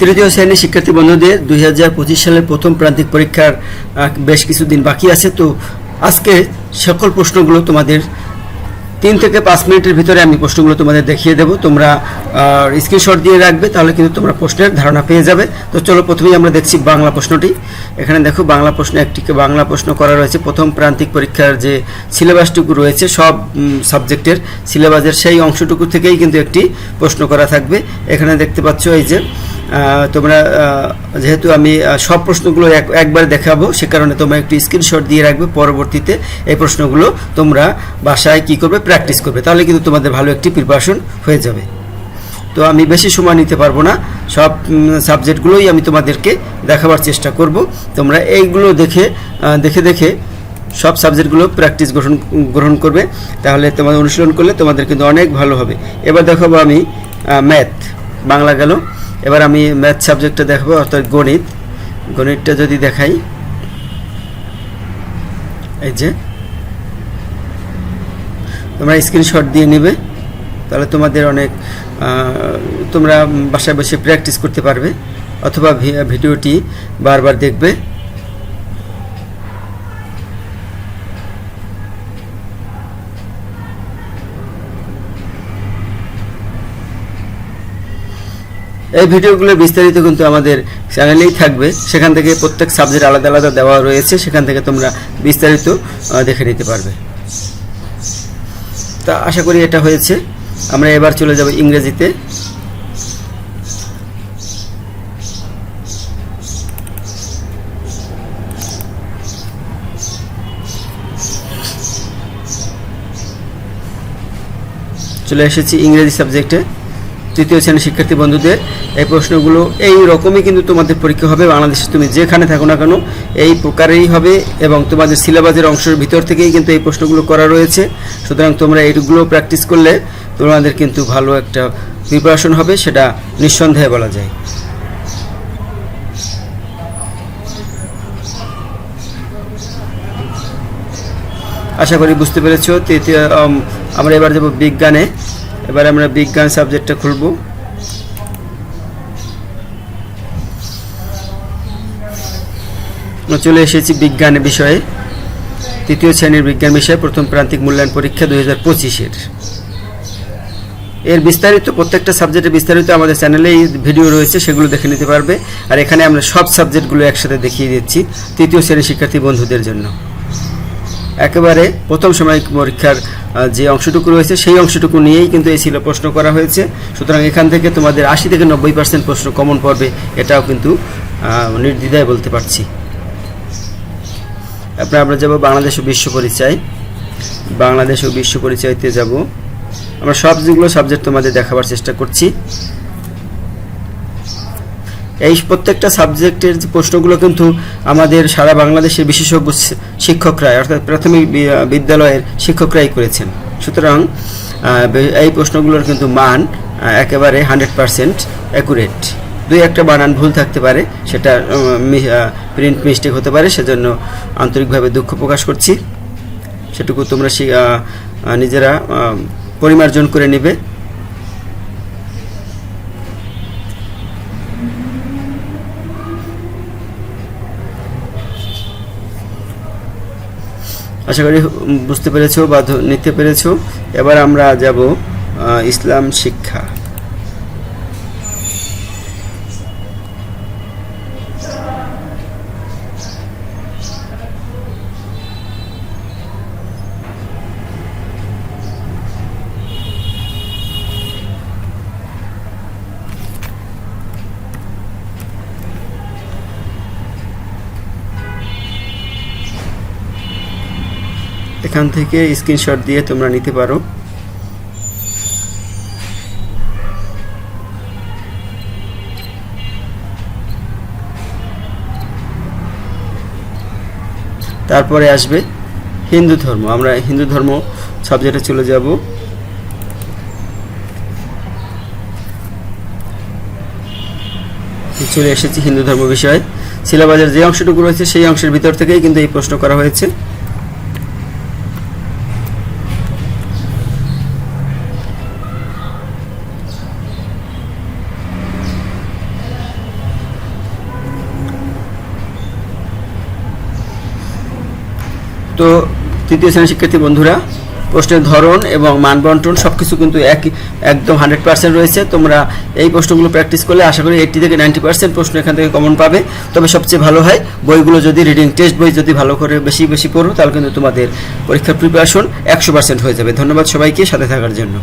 তৃতীয় শ্রেণির শিক্ষার্থী বন্ধুদের দুই হাজার পঁচিশ সালের প্রথম প্রান্তিক পরীক্ষার বেশ কিছুদিন বাকি আছে। তো আজকে সকল প্রশ্নগুলো তোমাদের তিন থেকে পাঁচ মিনিটের ভিতরে আমি প্রশ্নগুলো তোমাদের দেখিয়ে দেবো। তোমরা স্ক্রিনশট দিয়ে রাখবে, তাহলে কিন্তু তোমরা প্রশ্নের ধারণা পেয়ে যাবে। তো চলো প্রথমেই আমরা দেখছি বাংলা প্রশ্নটি। এখানে দেখো, বাংলা প্রশ্ন একটি বাংলা প্রশ্ন করা রয়েছে। প্রথম প্রান্তিক পরীক্ষার যে সিলেবাসটুকু রয়েছে, সব সাবজেক্টের সিলেবাসের সেই অংশটুকু থেকেই কিন্তু একটি প্রশ্ন করা থাকবে। এখানে দেখতে পাচ্ছ এই যে তোমরা যেহেতু আমি সব প্রশ্নগুলো এক- একবার দেখাবো, সে কারণে তোমরা একটু স্ক্রিনশট দিয়ে রাখবে, পরবর্তীতে এই প্রশ্নগুলো তোমরা বাসায় কি করবে প্র্যাকটিস করবে। তাহলে কিন্তু তোমাদের ভালো একটি প্রিপারেশন হয়ে যাবে। তো আমি বেশি সময় নিতে পারব না, সব সাবজেক্টগুলোই আমি তোমাদেরকে দেখাবার চেষ্টা করব। তোমরা এইগুলো দেখে দেখে দেখে সব সাবজেক্টগুলো প্র্যাকটিস গ্রহণ গ্রহণ করবে। তাহলে তোমাদের অনুশীলন করলে তোমাদের কিন্তু অনেক ভালো হবে। এবার দেখাবো আমি ম্যাথ বাংলা গেল। এবার আমি ম্যাথ সাবজেক্টটা দেখাবো, অর্থাৎ গণিত। গণিতটা যদি দেখাই, এই যে, তোমরা স্ক্রিনশট দিয়ে নেবে, তাহলে তোমাদের অনেক তোমরা বাসায় বসে প্র্যাকটিস করতে পারবে, অথবা ভিডিওটি বারবার দেখবে। এই ভিডিওগুলো বিস্তারিত কিন্তু আমাদের চ্যানেলেই থাকবে। সেখান থেকে প্রত্যেক সাবজেক্ট আলাদা আলাদা দেওয়া রয়েছে। সেখান থেকে তোমরা বিস্তারিত দেখে নিতে পারবে। তা আশা করি এটা হয়েছে। আমরা এবার চলে যাব ইংরেজিতে। চলে এসেছি ইংরেজি সাবজেক্টে তৃতীয় শ্রেণির শিক্ষার্থী বন্ধুদের, এই প্রশ্নগুলো এই রকমই কিন্তু তোমাদের পরীক্ষা হবে। বাংলাদেশে তুমি যেখানে থাকো না কেন, এই প্রকারেই হবে এবং তোমাদের সিলেবাসের অংশের ভিতর থেকেই কিন্তু এই প্রশ্নগুলো করা রয়েছে। সুতরাং তোমরা এইগুলো প্র্যাকটিস করলে তোমাদের কিন্তু ভালো একটা প্রিপারেশন হবে, সেটা নিঃসন্দেহে বলা যায়। আশা করি বুঝতে পেরেছ। তৃতীয় আমরা এবার যাব বিজ্ঞানে। এবার আমরা বিজ্ঞান সাবজেক্টটা খুলব। চলে এসেছি বিজ্ঞান বিষয়ে। তৃতীয় শ্রেণির বিজ্ঞান বিষয়ে প্রথম প্রান্তিক মূল্যায়ন পরীক্ষা দুই হাজার পঁচিশের। এর বিস্তারিত, প্রত্যেকটা সাবজেক্টের বিস্তারিত আমাদের চ্যানেলেই ভিডিও রয়েছে, সেগুলো দেখে নিতে পারবে। আর এখানে আমরা সব সাবজেক্টগুলো একসাথে দেখিয়ে দিচ্ছি, তৃতীয় শ্রেণির শিক্ষার্থী বন্ধুদের জন্য। একেবারে প্রথম সাময়িক পরীক্ষার যে অংশটুকু রয়েছে সেই অংশটুকু নিয়েই কিন্তু এই ছিল প্রশ্ন করা হয়েছে। সুতরাং এখান থেকে তোমাদের আশি থেকে নব্বই পার্সেন্ট প্রশ্ন কমন পড়বে, এটাও কিন্তু নির্দ্বিধায় বলতে পারছি। তারপরে আমরা যাব বাংলাদেশ ও বিশ্ব পরিচয়। বাংলাদেশ ও বিশ্ব পরিচয়তে যাব। আমরা সব যেগুলো সাবজেক্ট তোমাদের দেখাবার চেষ্টা করছি। এই প্রত্যেকটা সাবজেক্টের যে প্রশ্নগুলো কিন্তু আমাদের সারা বাংলাদেশের বিশেষজ্ঞ শিক্ষকরাই, অর্থাৎ প্রাথমিক বিদ্যালয়ের শিক্ষকরাই করেছেন। সুতরাং এই প্রশ্নগুলোর কিন্তু মান একেবারে হান্ড্রেড পারসেন্ট অ্যাকুরেট দুই একটা বানান ভুল থাকতে পারে, সেটা প্রিন্ট মিস্টেক হতে পারে, সেজন্য আন্তরিকভাবে দুঃখ প্রকাশ করছি। সেটুকু তোমরা নিজেরা পরিমার্জন করে নেবে। আশা করি বুঝতে পেরেছ বা নিতে পেরেছ। এবার আমরা যাব ইসলাম শিক্ষা। এখান থেকে স্ক্রিনশট দিয়ে তোমরা নিতে পারো। তারপরে আসবে হিন্দু ধর্ম। আমরা হিন্দু ধর্ম সাবজেক্টে চলে যাব। চলে এসেছি হিন্দু ধর্ম বিষয়ে। সিলেবাসের যে অংশটুকু রয়েছে সেই অংশের ভিতর থেকেই কিন্তু এই প্রশ্ন করা হয়েছে। তো তৃতীয় শ্রেণির শিক্ষার্থী বন্ধুরা, প্রশ্নের ধরন এবং মান বন্টন সব কিছু কিন্তু একই একদম হান্ড্রেড পার্সেন্ট রয়েছে। তোমরা এই প্রশ্নগুলো প্র্যাকটিস করলে আশা করি এইটি থেকে নাইনটি পার্সেন্ট প্রশ্ন এখান থেকে কমন পাবে। তবে সবচেয়ে ভালো হয়, বইগুলো যদি রিডিং টেস্ট বই যদি ভালো করে বেশি বেশি পড়ো, তাহলে কিন্তু তোমাদের পরীক্ষার প্রিপারেশন একশো পার্সেন্ট হয়ে যাবে। ধন্যবাদ সবাইকে, সাথে থাকার জন্য।